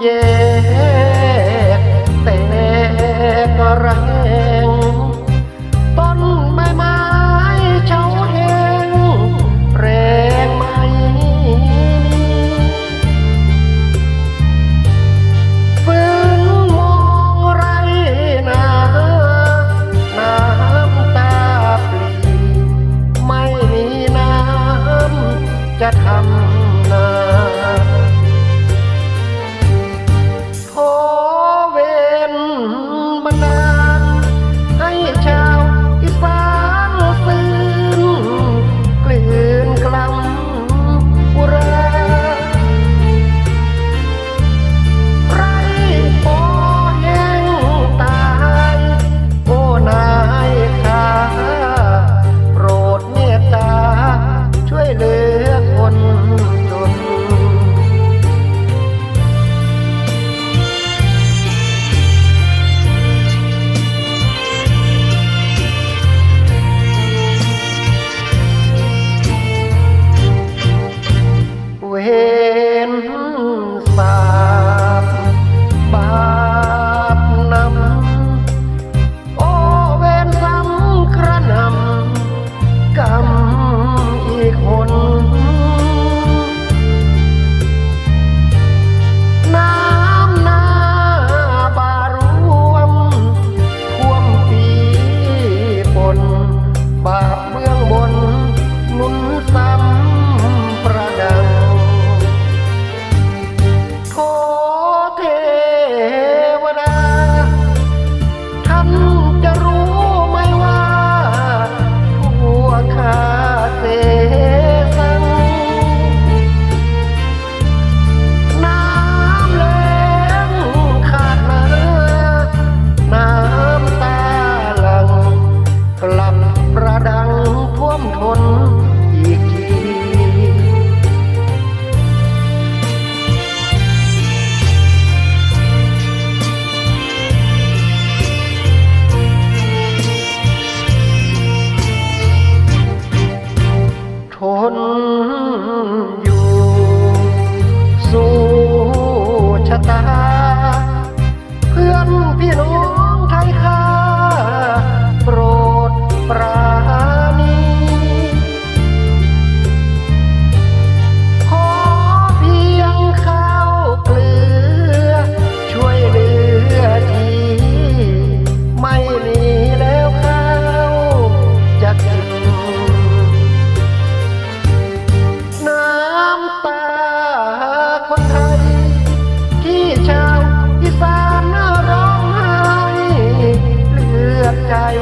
เย็กแต่ก็แรงต้นใบไม้เช้าแห้งแรงไม่มีฟื้นมองไรนาน้ำตาปลีไม่มีน้ำจะทำ ทนอยู่สู้ 가요